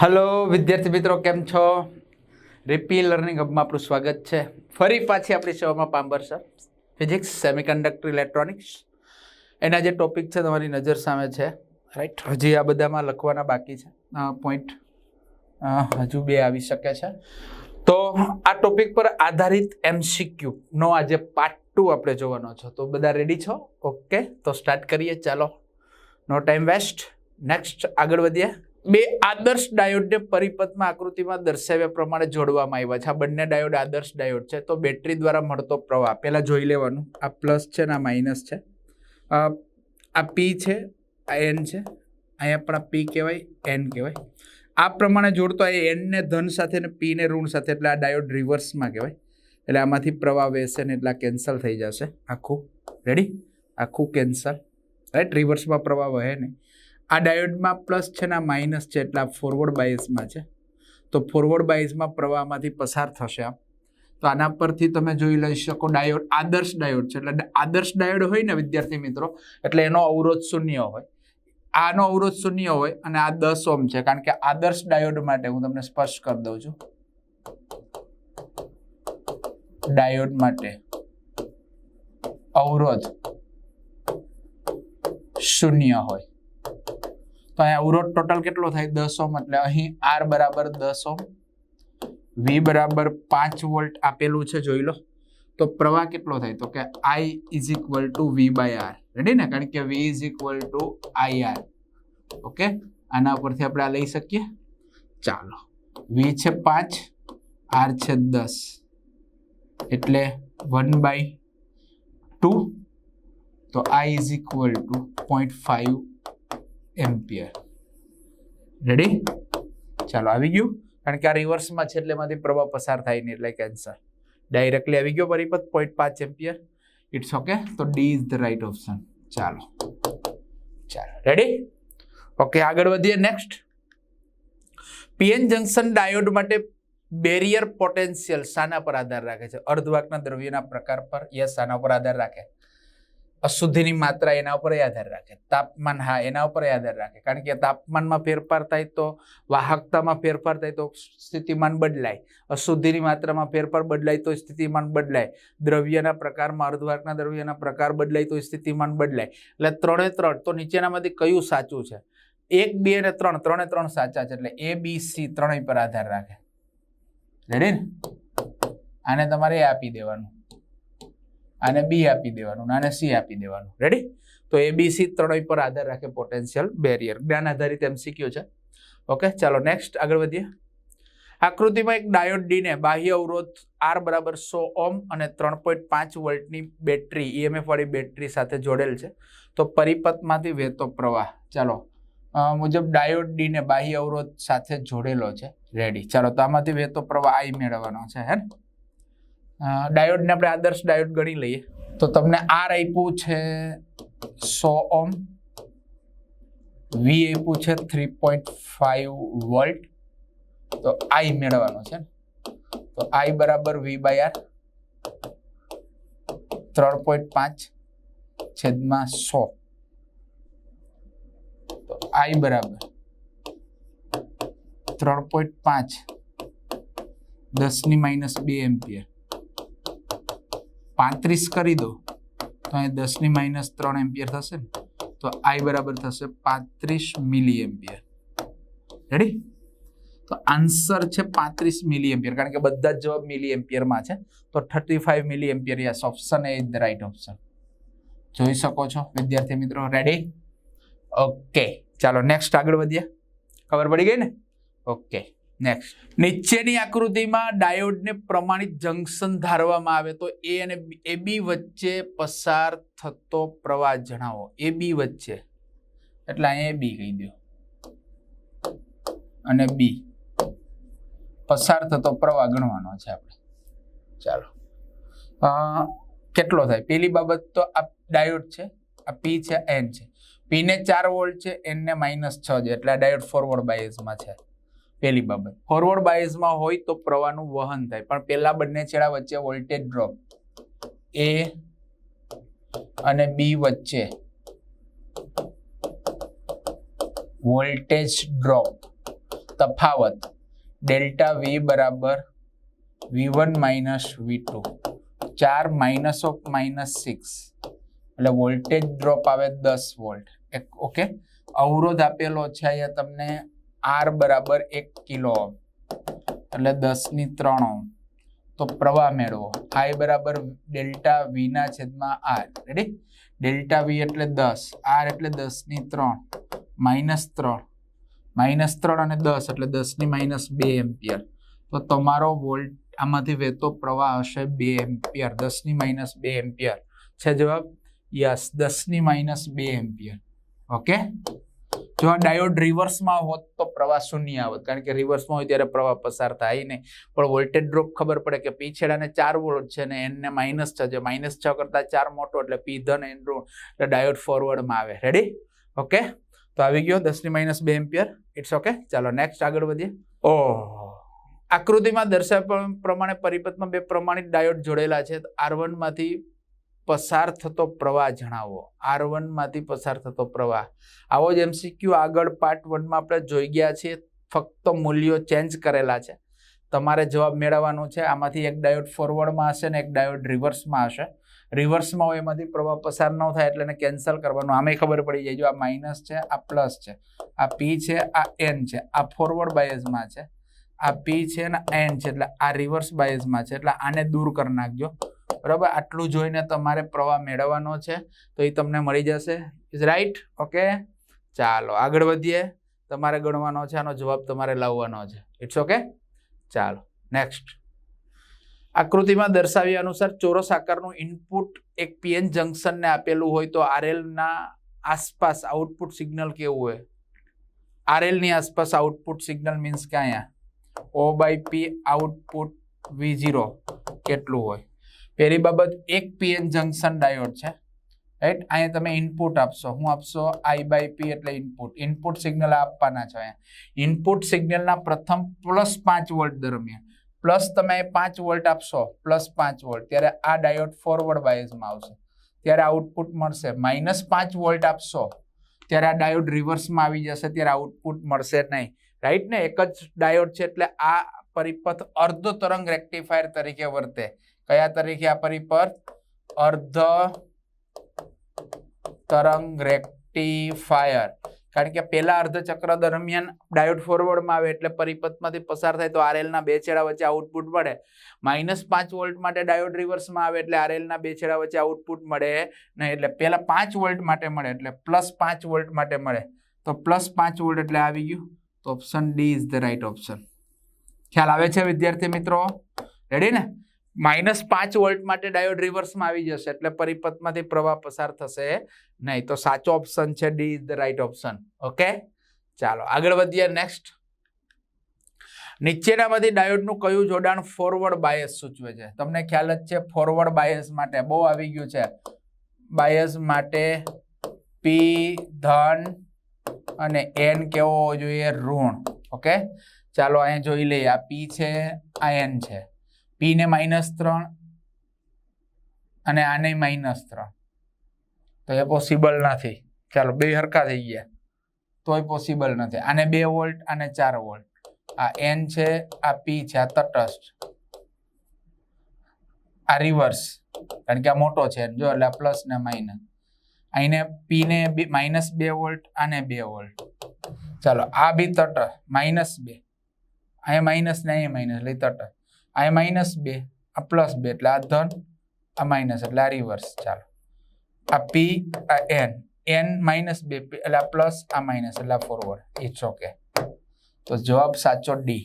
Hello વિદ્યાર્થી મિત્રો, કેમ છો? રિપી લર્નિંગ હબમાં આપણું સ્વાગત છે. ફરી પાછી આપણી સેવામાં પાંબર સર ફિઝિક્સ સેમિકન્ડક્ટર ઇલેક્ટ્રોનિક્સ એના જે ટોપિક છે, તમારી નજર સામે છે. રાઈટ હજી આ બધામાં લખવાના બાકી છે. પોઈન્ટ હજુ બે આવી શકે છે. તો આ ટોપિક પર આધારિત એમસીક્યુ નો આજે પાર્ટ ટુ આપણે જોવાનો છો. તો બધા રેડી છો? ઓકે તો સ્ટાર્ટ કરીએ. ચાલો. નો ટાઈમ વેસ્ટ નેક્સ્ટ આગળ વધીએ. બે આદર્શ ડાયોડને પરિપથમાં આકૃતિમાં દર્શાવ્યા પ્રમાણે જોડવામાં આવ્યા છે. આ બંને ડાયોડ આદર્શ ડાયોડ છે. તો બેટરી દ્વારા મળતો પ્રવાહ, પહેલાં જોઈ લેવાનું. આ પ્લસ છે ને આ માઇનસ છે. આ પી છે, આ એન છે. અહીંયા પણ આ પી કહેવાય એન કહેવાય. આ પ્રમાણે જોડતો આ એનને ધન સાથે ને પીને ઋણ સાથે, એટલે આ ડાયોડ રિવર્સમાં કહેવાય. એટલે આમાંથી પ્રવાહ વહેશે ને એટલે આ કેન્સલ થઈ જશે. આખું રેડી આખું કેન્સલ. રાઈટ? રિવર્સમાં પ્રવાહ વહે નહીં. આ ડાયોડમાં પ્લસ છે ને માઇનસ છે એટલે આ ફોરવર્ડ બાયસમાં છે. તો ફોરવર્ડ બાયસમાં પ્રવાહમાંથી પસાર થશે આમ. તો આના પરથી તમે જોઈ લઈ શકો ડાયોડ આદર્શ ડાયોડ છે. એટલે આદર્શ ડાયોડ હોય ને વિદ્યાર્થી મિત્રો, એટલે એનો અવરોધ શૂન્ય હોય. આનો અવરોધ શૂન્ય હોય અને આ દસ ઓમ છે. કારણ કે આદર્શ ડાયોડ માટે હું તમને સ્પષ્ટ કરી દઉં છું. ડાયોડ માટે અવરોધ શૂન્ય હોય. તો અહીંયા અવરોધ ટોટલ કેટલો થાય? દસ ઓમ એટલે અહીં આર બરાબર દસ ઓમ વી બરાબર પાંચ વોલ્ટ આપેલું છે, જોઈ લો. તો પ્રવાહ કેટલો થાય? તો કે I is equal to V by R ready ને? કારણ કે V is equal to I R okay આના ઉપરથી આપણે આ લઈ શકીએ. ચાલો. વી છે પાંચ આર છે દસ. એટલે વન બાય ટુ તો I is equal to point five ampere. Ready ચાલો, આવી ગયું? કારણ કે આ રિવર્સમાં છે એટલે એમાંથી પ્રવાહ પસાર થાય નહીં, એટલે કેન્સર ડાયરેક્ટલી આવી ગયો પરિપથ પોઈન્ટ પાંચ એમ્પિયર. ઇટ્સ ઓકે તો D is the right option ચાલો. ચાલો રેડી ઓકે આગળ વધીએ નેક્સ્ટ પીએન જંકશન ડાયોડ માટે બેરિયર પોટેન્શિયલ શાના પર આધાર રાખે છે. અર્ધવાહકના દ્રવ્યના પ્રકાર પર યસ શાના પર આધાર રાખે. અશુદ્ધિની માત્રા એના ઉપર આધાર રાખે. તાપમાન, હા, એના ઉપર આધાર રાખે. કારણ કે તાપમાનમાં ફેરફાર થાય તો વાહકતામાં ફેરફાર થાય તો સ્થિતિમાન બદલાય. અશુદ્ધિની માત્રામાં ફેરફાર બદલાય તો સ્થિતિમાન બદલાય. દ્રવ્યના પ્રકારમાં, અર્ધવાહકના દ્રવ્યના પ્રકાર બદલાય તો સ્થિતિમાન બદલાય. એટલે ત્રણે ત્રણ, તો નીચેનામાંથી કયું સાચું છે? એક, બે અને ત્રણ. ત્રણે ત્રણ સાચા છે એટલે એ બી સી ત્રણેય પર આધાર રાખે. રેડી આને તમારે આપી દેવાનું. આને બી આપી દેવાનું, આને સી આપી દેવાનું. રેડી તો એ બી સી ત્રણેય પર આધાર રાખે પોટેન્શિયલ બેરિયર જ્ઞાન આધારિત એમસીક્યુ છે. ઓકે ચાલો નેક્સ્ટ આગળ વધીએ. આકૃતિમાં એક ડાયોડ ડીને બાહ્ય અવરોધ આર બરાબર સો ઓમ અને ત્રણ પોઈન્ટ પાંચ વોલ્ટની બેટરી ઈએમએફ વાળી બેટરી સાથે જોડેલ છે. તો પરિપથમાંથી વહેતો પ્રવાહ. ચાલો મુજબ ડાયોડ ડીને બાહ્ય અવરોધ સાથે જોડેલો છે. રેડી ચાલો, તો આમાંથી વહેતો પ્રવાહ આઈ મેળવવાનો છે, હે ને? ડાયોડને આપણે આદર્શ ડાયોડ ગણી લઈએ. તો તમને આર આપ્યું છે સો ઓમ વી આપ્યું છે થ્રી પોઈન્ટ ફાઈવ વોલ્ટ. તો આઈ મેળવવાનો છે. તો આઈ બરાબર વી બાય આર. ત્રણ પોઈન્ટ પાંચ છેદમાં સો. તો આઈ બરાબર ત્રણ પોઈન્ટ પાંચ દસની માઇનસ બે એમ્પિયર. પાંત્રીસ કરી દો, તો અહીં દસની માઇનસ ત્રણ એમ્પિયર થશે ને, તો આઈ બરાબર થશે પાંત્રીસ મિલી એમ્પિયર રેડી તો આન્સર છે પાંત્રીસ મિલી એમ્પિયર કારણ કે બધા જ જવાબ મિલી એમ્પિયરમાં છે. તો thirty five milli ampere yes option A is the right option જોઈ શકો છો, વિદ્યાર્થી મિત્રો રેડી ઓકે ચાલો નેક્સ્ટ આગળ વધીએ. ખબર પડી ગઈ ને? ઓકે નેક્સ્ટ નીચેની આકૃતિમાં ડાયોડને પ્રમાણિત જંકશન ધારવામાં આવે તો એ અને એ બી વચ્ચે પસાર થતો પ્રવાહ જણાવો. એ બી વચ્ચે. એટલે અહીંયા બી કહી દો અને બી. પસાર થતો પ્રવાહ ગણવાનો છે આપણે. ચાલો. કેટલો થાય? પેલી બાબત તો આ ડાયોડ છે, આ પી છે એન છે. પીને ચાર વોલ્ટ છે, એનને માઇનસ છ છે. એટલે આ ડાયોડ ફોરવર્ડ બાયસમાં છે. પહેલી બાબત. ફોરવર્ડ બાયસમાં હોય તો પ્રવાહનું વહન થાય. પણ પહેલા બંને છેડા વચ્ચે વોલ્ટેજ ડ્રોપ એ અને બી વચ્ચે વોલ્ટેજ ડ્રોપ તફાવત. ડેલ્ટા વી બરાબર V one minus V two ચાર માઇનસ ઓફ માઇનસ સિક્સ એટલે વોલ્ટેજ ડ્રોપ આવે દસ વોલ્ટ ઓકે અવરોધ આપેલો છે અહીંયા તમને આર બરાબર એક કિલો. એટલે દસની ત્રણ. તો પ્રવાહ મેળવો. આઈ બરાબર ડેલ્ટા વી ના છેદમાં આર. રેડી ડેલ્ટા વી એટલે દસ. આર એટલે દસની ત્રણ. માઇનસ ત્રણ. માઇનસ ત્રણ અને દસ એટલે દસની માઇનસ બે એમ્પિયર. તો તમારો વોલ્ટ આમાંથી વહેતો પ્રવાહ હશે બે એમ્પિયર. દસની માઇનસ બે એમ્પિયર. છે જવાબ યસ. દસની માઇનસ બે એમ્પિયર. ઓકે? જો આ ડાયોડ રિવર્સમાં હોત તો પ્રવાહ શૂન્ય આવત. કારણ કે રિવર્સમાં હોય ત્યારે પ્રવાહ પસાર થાય નહીં. પણ વોલ્ટેજ ડ્રોપ ખબર પડે કે પી છેડાને ચાર વોલ્ટ છે ને એનને માઇનસ છ છે. માઇનસ છ કરતા ચાર મોટો એટલે પી ધન એન એટલે ડાયોડ ફોરવર્ડમાં આવે. રેડી ઓકે તો આવી ગયો દસની માઇનસ બે એમ્પિયર ઇટ્સ ઓકે ચાલો નેક્સ્ટ આગળ વધીએ. ઓહ આકૃતિમાં દર્શાવ્યા પ્રમાણે પરિપથમાં બે પ્રમાણિત ડાયોડ જોડેલા છે. આરમાંથી પસાર થતો પ્રવાહ જણાવો. આર વનમાંથી પસાર થતો પ્રવાહ. આવો જ એમસીક્યુ આગળ પાર્ટ વનમાં આપણે જોઈ ગયા છીએ. ફક્ત મૂલ્યો ચેન્જ કરેલા છે. તમારે જવાબ મેળવવાનો છે. આમાંથી એક ડાયોડ ફોરવર્ડમાં હશે ને એક ડાયોડ રિવર્સમાં હશે. રિવર્સમાં હોય એમાંથી પ્રવાહ પસાર ન થાય એટલે એને કેન્સલ કરવાનું. આમે ખબર પડી જાય. જો આ માઇનસ છે, આ પ્લસ છે. આ પી છે, આ એન છે. આ ફોરવર્ડ બાયસમાં છે. આ પી છે ને એન છે. એટલે આ રિવર્સ બાયસમાં છે. એટલે આને દૂર કરી નાખજો. બરાબર? આટલું જોઈને તમારે પ્રવાહ મેળવવાનો છે, તો એ તમને મળી જશે. ઇઝ રાઈટ ઓકે ચાલો, આગળ વધીએ. તમારે ગણવાનો છે, આનો જવાબ તમારે લાવવાનો છે. ઇટ્સ ઓકે ચાલો નેક્સ્ટ આકૃતિમાં દર્શાવ્યા અનુસાર ચોરસ આકારનું ઇનપુટ એક પીએન જંક્શનને આપેલું હોય તો આરએલના આસપાસ આઉટપુટ સિગ્નલ કેવું હોય? આરએલની આસપાસ આઉટપુટ સિગ્નલ મીન્સ કે અહીંયા? O by P output V zero કેટલું હોય? પહેલી બાબત એક પીએન જંક્શન ડાયોડ છે. રાઈટ અહીંયા તમે ઇનપુટ આપશો. હું આપશો આઈ બાય પી એટલે ઇનપુટ ઇનપુટ સિગ્નલ આપવાના છો અહીંયા. ઇનપુટ સિગ્નલના પ્રથમ પ્લસ પાંચ વોલ્ટ દરમિયાન. પ્લસ તમે પાંચ વોલ્ટ આપશો પ્લસ પાંચ વોલ્ટ ત્યારે આ ડાયોડ ફોરવર્ડ બાયસમાં આવશે. ત્યારે આઉટપુટ મળશે. માઇનસ પાંચ વોલ્ટ આપશો. ત્યારે આ ડાયોડ રિવર્સમાં આવી જશે. ત્યારે આઉટપુટ મળશે નહીં. રાઈટ ને? એક જ ડાયોડ છે એટલે આ પરિપથ અર્ધ તરંગ રેક્ટિફાયર તરીકે વર્તે. કયા તરીકે આ પરિપથ? અર્ધ તરંગ રેક્ટિફાયર. કારણ કે પેલા અર્ધ ચક્ર દરમિયાન ડાયોડ ફોરવર્ડમાં આવે એટલે પરિપથમાંથી પસાર થાય તો આરએલના બે છેડા વચ્ચે આઉટપુટ મળે. માઇનસ પાંચ વોલ્ટ માટે ડાયોડ રિવર્સમાં આવે એટલે આરએલના બે છેડા વચ્ચે આઉટપુટ મળે નહીં એટલે પહેલાં પાંચ વોલ્ટ માટે મળે એટલે પ્લસ પાંચ વોલ્ટ માટે મળે. તો પ્લસ પાંચ વોલ્ટ એટલે આવી ગયું. તો option D is the right option ખ્યાલ આવે છે વિદ્યાર્થી મિત્રો? રેડી ને? માઇનસ પાંચ વોલ્ટ માટે ડાયોડ રિવર્સમાં આવી જશે, એટલે પરિપથમાંથી પ્રવાહ પસાર થશે નહીં. તો સાચો ઓપ્શન છે D is the right option okay ચાલો, આગળ વધીએ નેક્સ્ટ નીચેનામાંથી ડાયોડનું કયું જોડાણ ફોરવર્ડ બાયસ સૂચવે છે? તમને ખ્યાલ જ છે ફોરવર્ડ બાયસ માટે બહુ આવી ગયું છે. બાયસ માટે પી ધન અને એન કેવો જોઈએ? ઋણ. ઓકે ચાલો અહીંયા જોઈ લઈએ, આ પી છે, આ એન છે. પી ને માઇનસ ત્રણ અને આને માઇનસ ત્રણ. તો એ પોસિબલ નથી. ચાલો, બે હરખા થઈ ગયા. તોય પોસિબલ નથી. આને બે વોલ્ટ અને ચાર વોલ્ટ આ એન છે, આ પી છે, આ તટસ્થ. આ રિવર્સ કારણ કે આ મોટો છે. જો, એટલે પ્લસ ને માઇનસ અહીંને પી ને માઇનસ બે વોલ્ટ આને બે વોલ્ટ ચાલો, આ બી તટસ્થ. માઇનસ બે. અહીંયા માઇનસ ને અહીંયા માઇનસ એટલે અહીંયા માઇનસ બે, આ પ્લસ બે એટલે આ ધન, આ માઇનસ એટલે આ રિવર્સ ચાલો. આ પી આ એન એન માઇનસ બે એટલે આ પ્લસ આ માઇનસ એટલે આ ફોરવર્ડ ઇટ્સ ઓકે તો જવાબ સાચો D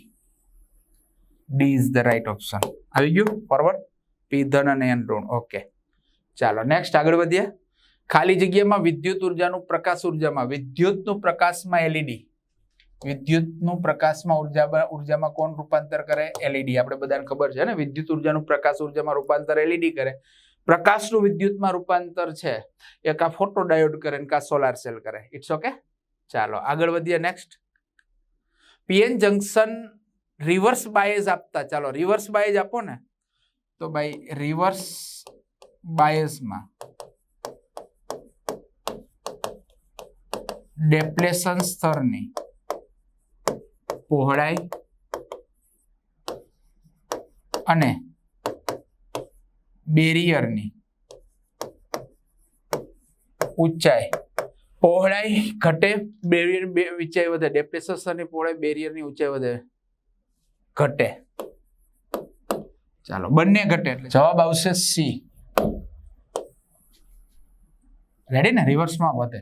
D is the right option આવી ગયું? ફોરવર્ડ પી ધન અને એન ઋણ. ઓકે ચાલો નેક્સ્ટ આગળ વધીએ. ખાલી જગ્યામાં વિદ્યુત ઉર્જાનું પ્રકાશ ઉર્જામાં, વિદ્યુતનું પ્રકાશમાં એલઈડી વિદ્યુતનું પ્રકાશમાં ઊર્જા ઉર્જામાં કોણ રૂપાંતર કરે? એલઈડી આપણે બધાને ખબર છે ને? વિદ્યુત ઉર્જાનું પ્રકાશ ઉર્જામાં રૂપાંતર એલઈડી કરે. પ્રકાશનું વિદ્યુતમાં રૂપાંતર છે એ કા ફોટો ડાયોડ કરે ને કા સોલાર સેલ કરે. ઇટ્સ ઓકે ચાલો, આગળ વધીએ next PN junction reverse bias આપતા. ચાલો રિવર્સ બાયસ આપો ને. તો ભાઈ રિવર્સ બાયસમાં ડેપ્લેશન સ્તરની પહોળાઈ અને બેરિયરની ઊંચાઈ. પહોળાઈ ઘટે, બેરિયર બે ઊંચાઈ વધે. ડેપ્રેશનની પહોળાઈ બેરિયરની ઊંચાઈ વધે. ઘટે. ચાલો, બંને ઘટે એટલે જવાબ આવશે સી. રેડી ને? રિવર્સમાં વધે.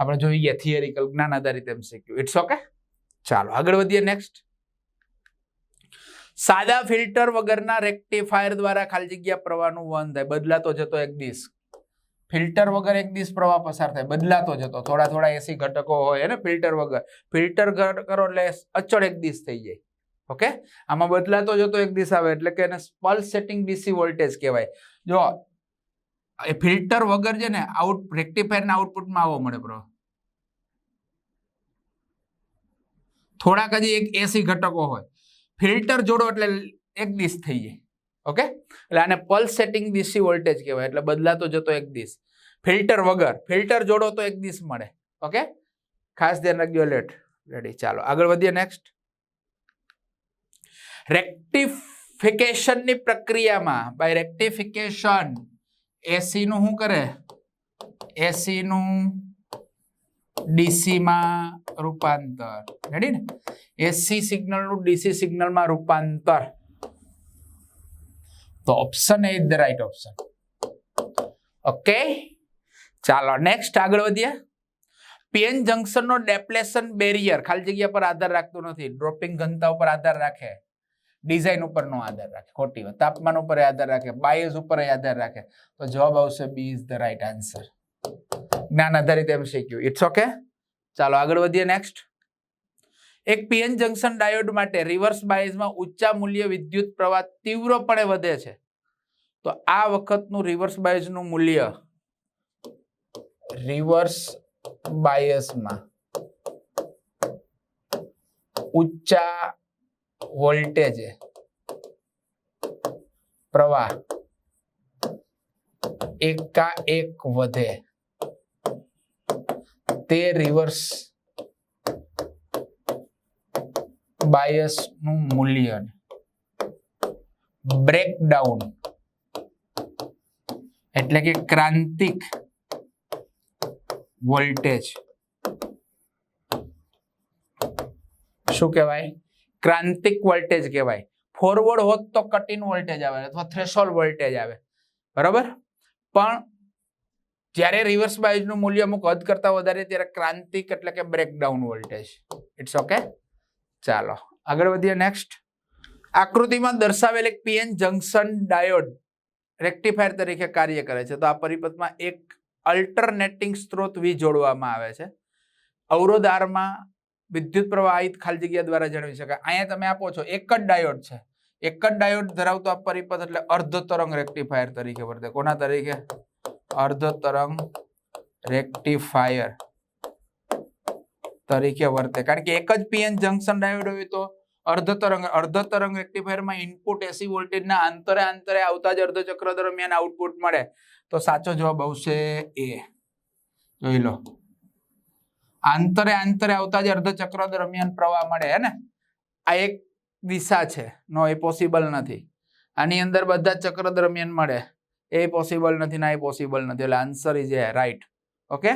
આપણે જોઈ ગયા થિયરિકલ જ્ઞાન આધારિત એમસીક્યુ ઇટ્સ ઓકે ચાલો, આગળ વધીએ નેક્સ્ટ સાદા ફિલ્ટર વગરના રેક્ટિફાયર દ્વારા ખાલી જગ્યા પ્રવાહનું વહન થાય. બદલાતો જતો એક દિશ ફિલ્ટર વગર એક દિવસ પ્રવાહ પસાર થાય. બદલાતો જતો. થોડા થોડા એસી ઘટકો હોય ને ફિલ્ટર વગર. ફિલ્ટર કરો એટલે અચળ એક દિવસ થઈ જાય. ઓકે આમાં બદલાતો જતો એક દિવસ આવે એટલે કે એને પલ્સ સેટિંગ ડીસી વોલ્ટેજ કહેવાય. જો, એ ફિલ્ટર વગર છે ને આઉટ રેક્ટિફાયરના આઉટપુટમાં આવો મળે પ્રવાહ થોડાક હજી એક એસી ઘટકો હોય. ફિલ્ટર જોડો એટલે એક દિશ થઈ જાય. ઓકે? એટલે આને પલ્સ સેટિંગ ડીસી વોલ્ટેજ કહેવાય. એટલે બદલાતો જતો એક દિશ ફિલ્ટર વગર. ફિલ્ટર જોડો તો એક દિશ મળે. ઓકે? ખાસ ધ્યાન રાખજો લેટ રેડી ચાલો, આગળ વધીએ નેક્સ્ટ રેક્ટિફિકેશનની પ્રક્રિયામાં બાય રેક્ટિફિકેશન એસીનું શું કરે? એસી નું ડીસી માં રૂપાંતર. રેડી ને? એસી સિગ્નલનું ડીસી સિગ્નલમાં રૂપાંતર. તો option A the right option okay ચાલો નેક્સ્ટ આગળ વધીએ. પીએન જંકશન નો ડેપ્લેશન બેરિયર ખાલી જગ્યા પર આધાર રાખતું નથી. ડ્રોપિંગ ઘનતા ઉપર આધાર રાખે. ડિઝાઇન ઉપર નો આધાર રાખે. ખોટી વાત. તાપમાન ઉપર આધાર રાખે. બાયસ ઉપર આધાર રાખે. તો જવાબ આવશે B is the right answer જ્ઞાન આધારિત એમસીક્યુ ઇટ્સ ઓકે ચાલો આગળ વધીએ નેક્સ્ટ એક પીએન જંકશન ડાયોડ માટે રિવર્સ બાયસમાં ઊંચા મૂલ્ય વિદ્યુત પ્રવાહ તીવ્રપણે વધે છે. તો આ વખતનું રિવર્સ બાયસનું મૂલ્ય રિવર્સ બાયસમાં ઊંચા વોલ્ટેજે પ્રવાહ એકાએક વધે. તે રિવર્સ બાયસનું મૂલ્ય બ્રેકડાઉન એટલે કે ક્રાંતિક વોલ્ટેજ શું કહેવાય? ક્રાંતિક વોલ્ટેજ કહેવાય. ફોરવર્ડ હોત તો કટ ઇન વોલ્ટેજ આવે અથવા થ્રેશોલ વોલ્ટેજ આવે. બરાબર? પણ જ્યારે રિવર્સ બાયજનું મૂલ્ય અમુક હદ કરતા વધારે, ત્યારે ક્રાંતિક એટલે કે બ્રેકડાઉન વોલ્ટેજ ઇટ્સ ઓકે ચાલો, આગળ વધીએ નેક્સ્ટ આકૃતિમાં દર્શાવેલ એક પીએન જંકશન ડાયોડ રેક્ટિફાયર તરીકે કાર્ય કરે છે. તો આ પરિપથમાં એક અલ્ટરનેટિંગ સ્ત્રોત વી જોડવામાં આવે છે. અવરોધ આરમાં વિદ્યુત પ્રવાહિત ખાલી જગ્યા દ્વારા જણાવી શકાય. અહીંયા તમે આપો છો, એક જ ડાયોડ છે. એક જ ડાયોડ ધરાવતો આ પરિપથ એટલે અર્ધ તરંગ રેક્ટિફાયર તરીકે વર્તે. કોના તરીકે? અર્ધ તરંગ રેક્ટિફાયર તરીકે વર્તે. કારણ કે એક જ પીએન જંકશન ડાયોડ હોય તો અર્ધ તરંગ અર્ધ તરંગ રેક્ટિફાયરમાં ઇનપુટ એસી વોલ્ટેજના અંતરે અંતરે આવતા જ અર્ધ ચક્ર દરમિયાન આઉટપુટ મળે. તો સાચો જવાબ આવશે એ જોઈ લો. આંતરે આંતરે આવતા જ અર્ધ ચક્ર દરમિયાન પ્રવાહ મળે, હે ને? આ એક દિશા છે. નો એ પોસિબલ નથી. આની અંદર બધા ચક્ર દરમિયાન મળે. એ પોસિબલ નથી ના એ પોસિબલ નથી. એટલે answer is A right okay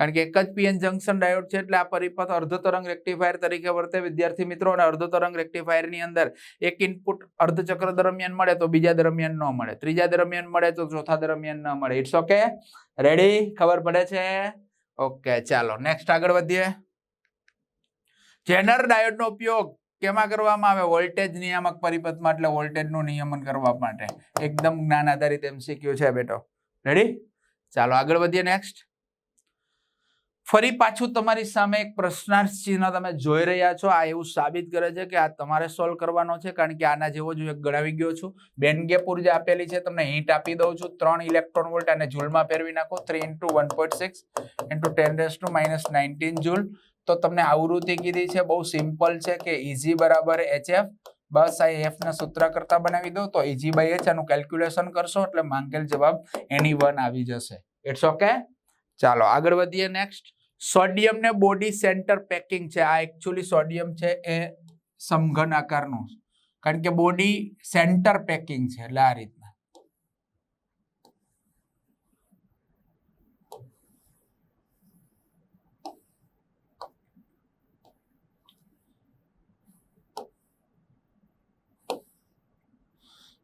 કારણ કે એક જ પીએન જંકશન ડાયોડ છે એટલે આ પરિપથ અર્ધ તરંગ રેક્ટિફાયર તરીકે વર્તે. વિદ્યાર્થી મિત્રો, અને અર્ધ તરંગ રેક્ટિફાયરની અંદર એક ઇનપુટ અર્ધ ચક્ર દરમિયાન મળે તો બીજા દરમિયાન ન મળે. ત્રીજા દરમિયાન મળે તો ચોથા દરમિયાન ન મળે. ઇટ્સ ઓકે રેડી ખબર પડે છે? ઓકે ચાલો નેક્સ્ટ આગળ વધીએ. જેનર ડાયોડનો ઉપયોગ કેમાં કરવામાં આવે? વોલ્ટેજ નિયામક પરિપથમાં, એટલે વોલ્ટેજનું નિયમન કરવા માટે. એકદમ જ્ઞાન આધારિત એમસીક્યુ છે બેટો. રેડી ચાલો આગળ વધીએ નેક્સ્ટ ફરી પાછું તમારી સામે એક પ્રશ્નાર્થ ચિહ્ન તમે જોઈ રહ્યા છો. આ એવું સાબિત કરે છે કે આ તમારે સોલ્વ કરવાનો છે, કારણ કે આના જેવો જ એક ગણાવી ગયો છું. બેનગેપ ઊર્જા આપેલી છે, તમને હિન્ટ આપી દઉં છું. ત્રણ ઇલેક્ટ્રોન વોલ્ટ અને જૂલમાં ફેરવી નાખો. Three into one point six into ten raise to minus nineteen joule તો તમને આવૃત્તિ કીધી છે, બહુ સિમ્પલ છે કે ઇઝી બરાબર એચએફ બસ આ એફ ના સૂત્ર કરતા બનાવી દો તો ઇઝી બાય એચ આનું કેલ્ક્યુલેશન કરશો એટલે માંગેલ જવાબ એની વન આવી જશે. ઇટ્સ ઓકે ચાલો, આગળ વધીએ નેક્સ્ટ સોડિયમ ને બોડી સેન્ટર પેકિંગ છે. આ એકચ્યુઅલી સોડિયમ છે એ સમઘન આકારનું. કારણ કે બોડી સેન્ટર પેકિંગ છે એટલે આ રીતના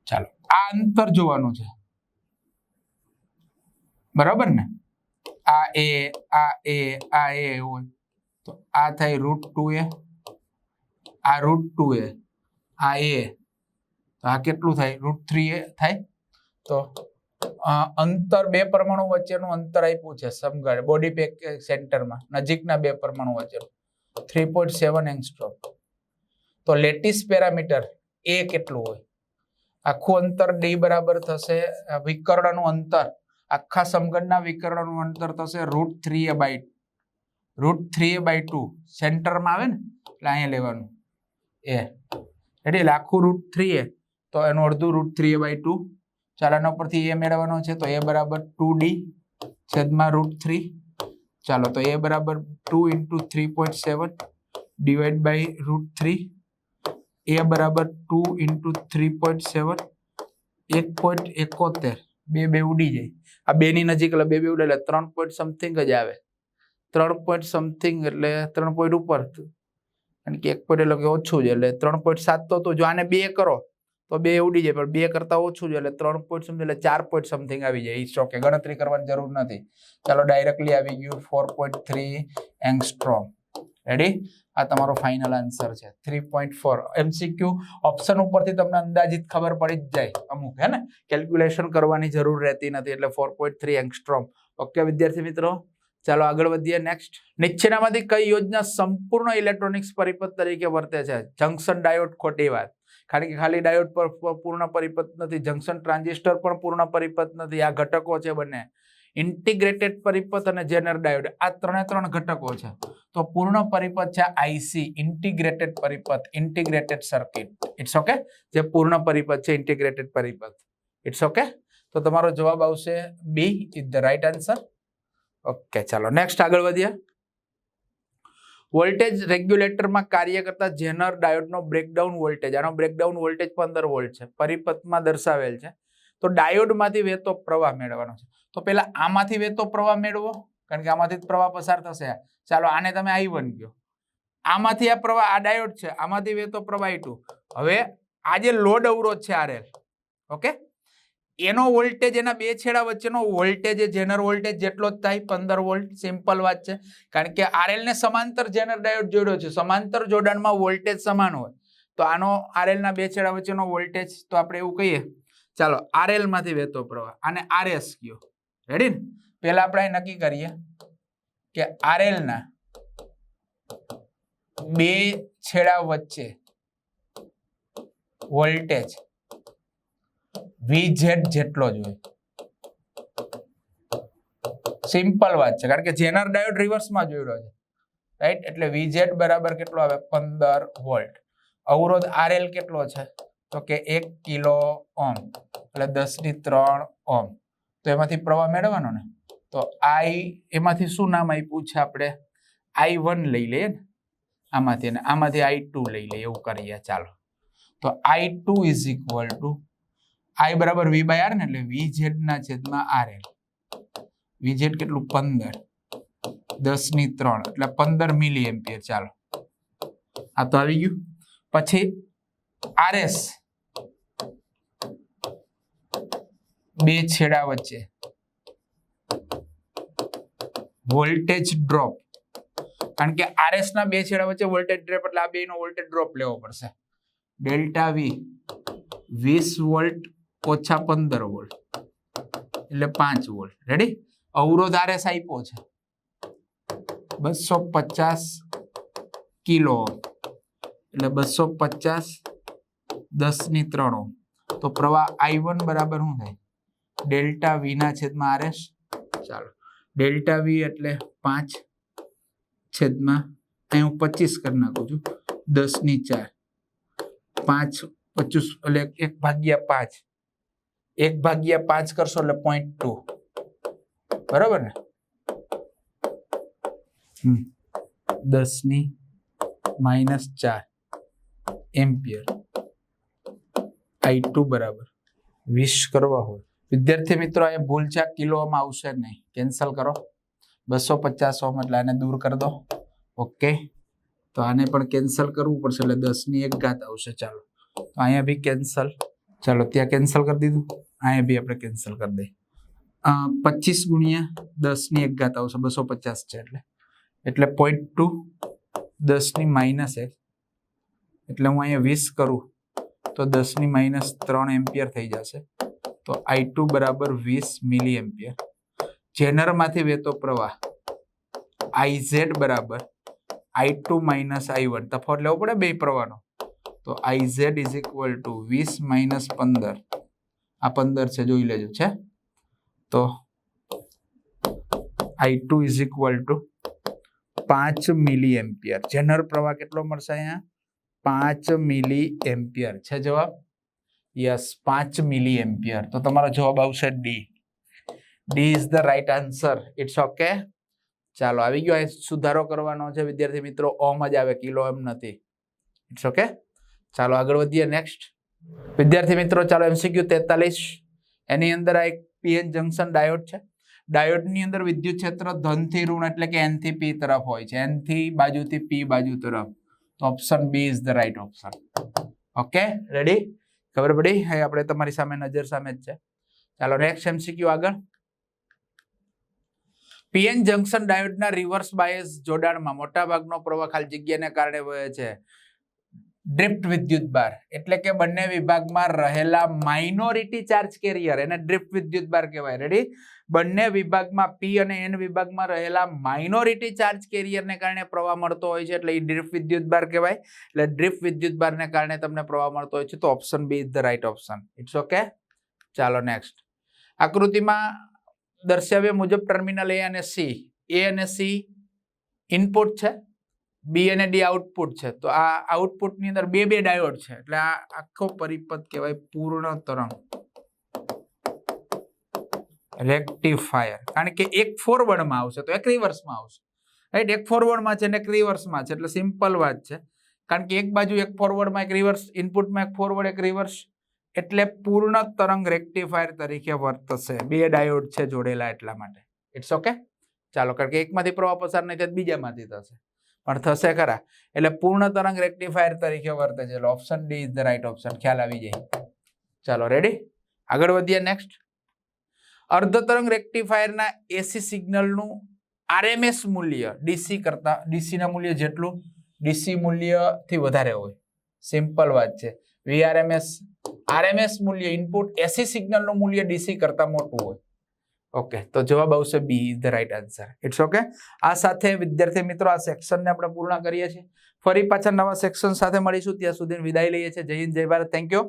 ચાલો આ અંતર જોવાનું છે. બરાબર ને? આ એ આ એ આ એ હોય. તો આ થાય રૂટ ટુ એ. આ રૂટ ટુ એ. આ એ. તો આ કેટલું થાય? રૂટ થ્રી એ થાય. તો અંતર બે પરમાણુ વચ્ચેનું અંતર આપ્યું છે સમઘન બોડી પેક સેન્ટરમાં નજીકના બે પરમાણુ વચ્ચેનું. થ્રી પોઈન્ટ સેવન એંગસ્ટ્રોમ તો લેટિસ પેરામીટર એ કેટલું હોય? આખું અંતર ડી બરાબર થશે વિકર્ણનું અંતર, આખા સમઘનના વિકર્ણનું અંતર થશે root three A by root three A by two સેન્ટરમાં આવે ને, એટલે અહીંયા લેવાનું. એ. એટલે આખું રૂટ થ્રી એ તો એનું અડધું root three A by two ચાલો એના પરથી એ મેળવવાનો છે, તો એ બરાબર ટુ ડી છેદમાં રૂટ થ્રી ચાલો, તો એ બરાબર two into three point seven divide by root three A બરાબર two into three point seven એક પોઈન્ટ એકોતેર. બે બે ઉડી જાય. આ બેની નજીક એટલે બે બે ઉડે એટલે ત્રણ પોઈન્ટ સમથિંગ જ આવે. ત્રણ પોઈન્ટ સમથિંગ એટલે ત્રણ પોઈન્ટ ઉપર કારણ કે એક પોઈન્ટ એટલે કે ઓછું છે એટલે ત્રણ પોઈન્ટ સાત તો તો જો આને બે કરો, તો બે ઉડી જાય. પણ બે કરતા ઓછું છે એટલે ત્રણ પોઈન્ટ સમથિંગ એટલે ચાર પોઈન્ટ સમથિંગ આવી જાય. ઈ ઓકે ગણતરી કરવાની જરૂર નથી. ચાલો ડાયરેક્ટલી આવી ગયું. Four point three angstrom ready આ તમારો ફાઇનલ આન્સર છે. Three point four MCQ option ઉપરથી તમને અંદાજિત ખબર પડી જ જાય અમુક, હે ને? કેલ્ક્યુલેશન કરવાની જરૂર રહેતી નથી એટલે four point three angstrom okay વિદ્યાર્થી મિત્રો? ચાલો આગળ વધીએ નેક્સ્ટ નીચેનામાંથી કઈ યોજના સંપૂર્ણ ઇલેક્ટ્રોનિક્સ પરિપથ તરીકે વર્તે છે? જંકશન ડાયોડ ખોટી વાત. કારણ કે ખાલી ડાયોડ પર પૂર્ણ પરિપથ નથી જંકશન ટ્રાન્ઝિસ્ટર પણ પૂર્ણ પરિપથ નથી. આ ઘટકો છે બંને. ઇન્ટિગ્રેટેડ પરિપથ અને જેનર ડાયોડ, આ ત્રણે ત્રણ ઘટકો છે. તો પૂર્ણ પરિપથ છે આઈસી ઇન્ટિગ્રેટેડ પરિપથ, ઇન્ટિગ્રેટેડ સર્કિટ. ઇટ્સ ઓકે જે પૂર્ણ પરિપથ છે, ઇન્ટિગ્રેટેડ પરિપથ. ઇટ્સ ઓકે તો તમારો જવાબ આવશે B is the right answer okay ચાલો નેક્સ્ટ આગળ વધીએ. વોલ્ટેજ રેગ્યુલેટરમાં કાર્ય કરતા જેનર ડાયોડનો બ્રેકડાઉન વોલ્ટેજ આનો બ્રેકડાઉન વોલ્ટેજ પંદર વોલ્ટ છે. પરિપથમાં દર્શાવેલ છે. તો ડાયોડમાંથી વહેતો પ્રવાહ મેળવવાનો છે. તો પહેલા આમાંથી વહેતો પ્રવાહ મેળવો, કારણ કે આમાંથી જ પ્રવાહ પસાર થશે ચાલો, આને તમે આઈ વન ગયો આમાંથી આ પ્રવાહ, આ ડાયોડ છે, આમાંથી વહેતો પ્રવાહ આઈ ટુ હવે આ જે લોડ અવરોધ છે આરએલ ઓકે? એનો વોલ્ટેજ એના બે છેડા વચ્ચેનો વોલ્ટેજ, એ જેનર વોલ્ટેજ જેટલો જ થાય, પંદર વોલ્ટ સિમ્પલ વાત છે. કારણ કે આરએલ ને સમાંતર જેનર ડાયોડ જોડ્યો છે. સમાંતર જોડાણમાં વોલ્ટેજ સમાન હોય. તો આનો આરએલ ના બે છેડા વચ્ચેનો વોલ્ટેજ તો આપણે એવું કહીએ ચાલો આરએલમાંથી વહેતો પ્રવાહ અને આરએસ કયો. રેડી ને? પહેલા આપણે નક્કી કરીએ કે આરએલ ના બે છેડા વચ્ચે વોલ્ટેજ વીઝેડ જેટલો જ હોય. સિમ્પલ વાત છે, કારણ કે જેનર ડાયોડ રિવર્સમાં જોયેલો છે. રાઈટ એટલે વીઝેડ બરાબર કેટલો આવે? પંદર વોલ્ટ. અવરોધ આરએલ કેટલો છે? તો કે એક કિલો ઓમ એટલે દસની ત્રણ ઓમ. તો એમાંથી પ્રવાહ મેળવવાનો ને? તો આઈ એમાંથી શું નામ આપ્યું છે આપણે? આઈ વન લઈ લઈએ ને? આમાંથી અને આમાંથી આઈ ટુ લઈ લઈએ, એવું કરીએ, ચાલો. તો I two is equal to I બરાબર વી બાય આર ને? એટલે વી ઝેડ ના છેદમાં આર એલ વી ઝેડ કેટલું? પંદર. દસની ત્રણ. એટલે પંદર મિલી એમ્પિયર ચાલો. આ તો આવી ગયું. પછી આરએસ. બે છેડા વચ્ચે. Voltage drop. કારણ કે આરએસ ના બે છેડા વચ્ચે વોલ્ટેજ ડ્રોપ, એટલે આ બે નો વોલ્ટેજ ડ્રોપ લેવો પડશે. ડેલ્ટા વી વીસ વોલ્ટ ઓછા પંદર વોલ્ટ, એટલે પાંચ વોલ્ટ. રેડી અવરોધ આરએસ આપ્યો છે. બસો પચાસ કિલો એટલે બસો પચાસ દસની ત્રણ. ઓમ તો પ્રવાહ આઈ વન બરાબર શું થાય? ડેલ્ટા વી ના છેદમાં આરએસ ચાલો. ડેલ્ટા વી એટલે પાંચ છેદમાં, અહીં હું પચીસ કરી નાખું છું. દસની ચાર. પાંચ પચીસ એટલે એક ભાગ્યા પાંચ. એક ભાગ્યા પાંચ કરશો એટલે પોઈન્ટ ટુ બરાબર ને? દસની માઇનસ ચાર. એમ્પિયર. આઈ ટુ બરાબર. વીસ કરવા હોય. વિદ્યાર્થી મિત્રો એ ભૂલ છે કિલોમાં આવશે નહીં. કેન્સલ કરો. બસો પચાસ ઓમ એટલે આને દૂર કરી દો. ઓકે તો આને પણ કેન્સલ કરવું પડશે એટલે દસની એક ઘાત આવશે. ચાલો. તો અહીંયા બી કેન્સલ ચાલો, ત્યાં કેન્સલ કરી દીધું. અહીંયા બી આપણે કેન્સલ કરી દઈએ. પચીસ ગુણ્યા દસની એક ઘાત આવશે. બસો પચાસ છે એટલે. એટલે પોઈન્ટ ટુ દસની માઇનસ એક. એટલે હું અહીંયા વીસ કરું. તો દસની માઇનસ ત્રણ એમ્પિયર થઈ જશે. તો આઈ ટુ બરાબર વીસ મિલી એમ્પિયર જેનરમાંથી વહેતો પ્રવાહ આઈ ઝેડ બરાબર I two minus I one તફાવત લેવો પડે બે પ્રવાહનો. તો I Z is equal to વીસ માઇનસ પંદર. આ પંદર છે, જોઈ લેજો, છે? તો I two is equal to પાંચ મિલી એમ્પિયર જેનર પ્રવાહ કેટલો મળશે અહીંયા? પાંચ મિલી એમ્પિયર. છે જવાબ? યસ, પાંચ મિલી એમ્પિયર. તો તમારો જવાબ આવશે D D is the right answer it's okay ચાલો, આવી ગયો. અહીં સુધારો કરવાનો છે, વિદ્યાર્થી મિત્રો. ઓમ જ આવે, કિલો એમ નથી. ઇટ્સ ઓકે ચાલો, આગળ વધીએ. નેક્સ્ટ વિદ્યાર્થી મિત્રો, ચાલો એમસીક્યુ તેતાલીસ. એની અંદર આ એક પીએન જંકશન ડાયોડ છે. ડાયોડની અંદર વિદ્યુત ક્ષેત્ર ધનથી ઋણ એટલે કે એનથી પી તરફ હોય છે. એનથી બાજુથી પી બાજુ તરફ. Option B is the right option okay ready ખબર પડી હવે આપણે તમારી સામે નજર સામે જ છે ચાલો નેક્સ્ટ એમસીક્યુ આગળ પીએન જંકશન ડાયોડના રિવર્સ બાયસ જોડાણમાં મોટાભાગનો પ્રવાહ ખાલી જગ્યાને કારણે વહે છે ડ્રિફ્ટ વિદ્યુત બાર એટલે કે બંને વિભાગમાં રહેલા માઇનોરિટી ચાર્જ કેરિયર એને ડ્રિફ્ટ વિદ્યુત બાર કહેવાય રેડી બંને વિભાગમાં પી અને એન વિભાગમાં રહેલા માઇનોરિટી ચાર્જ કેરિયરને કારણે પ્રવાહ મળતો હોય છે, એટલે એ ડ્રીફ વિદ્યુત બાર કહેવાય. એટલે ડ્રીફ વિદ્યુત બારને કારણે તમને પ્રવાહ મળતો હોય છે, તો option B is the right option it's okay ચાલો નેક્સ્ટ આકૃતિમાં દર્શાવ્યા મુજબ ટર્મિનલ એ અને સી એ અને સી ઇનપુટ છે બી અને ડી આઉટપુટ છે. તો આ આઉટપુટની અંદર બે બે ડાયોડ છે, એટલે આ આખો પરિપથ કહેવાય પૂર્ણ તરંગ. રેક્ટિફાયર. કારણ કે એક ફોરવર્ડમાં આવશે તો એક રિવર્સમાં આવશે. રાઈટ એક ફોરવર્ડમાં છે ને એક રિવર્સમાં છે. એટલે સિમ્પલ વાત છે. કારણ કે એક બાજુ એક ફોરવર્ડમાં એક રિવર્સ ઇનપુટમાં એક ફોરવર્ડ એક રિવર્સ એટલે પૂર્ણ તરંગ રેક્ટિફાયર તરીકે વર્તશે. બે ડાયોડ છે જોડેલા એટલા માટે. ઇટ્સ ઓકે ચાલો, કારણ કે એકમાંથી પ્રવાહ પસાર નહીં થાય બીજામાંથી થશે. પણ થશે ખરા. એટલે પૂર્ણ તરંગ રેક્ટિફાયર તરીકે વર્તે છે. એટલે option D is the right option ખ્યાલ આવી જાય. ચાલો રેડી આગળ વધીએ નેક્સ્ટ અર્ધ તરંગ રેક્ટિફાયરના એસી સિગ્નલનું આરએમએસ મૂલ્ય ડીસી કરતા ડીસીના મૂલ્ય જેટલું ડીસી મૂલ્યથી વધારે હોય. સિમ્પલ વાત છે. વીઆરએમએસ આરએમએસ મૂલ્ય ઇનપુટ એસી સિગ્નલનું મૂલ્ય ડીસી કરતા મોટું હોય. ઓકે તો જવાબ આવશે B the right answer it's okay આ સાથે વિદ્યાર્થી મિત્રો, આ સેક્શનને આપણે પૂર્ણ કરીએ છીએ. ફરી પાછા નવા સેક્શન સાથે મળીશું. ત્યાં સુધી વિદાય લઈએ છીએ. જય હિન્દ, જય ભારત. Thank you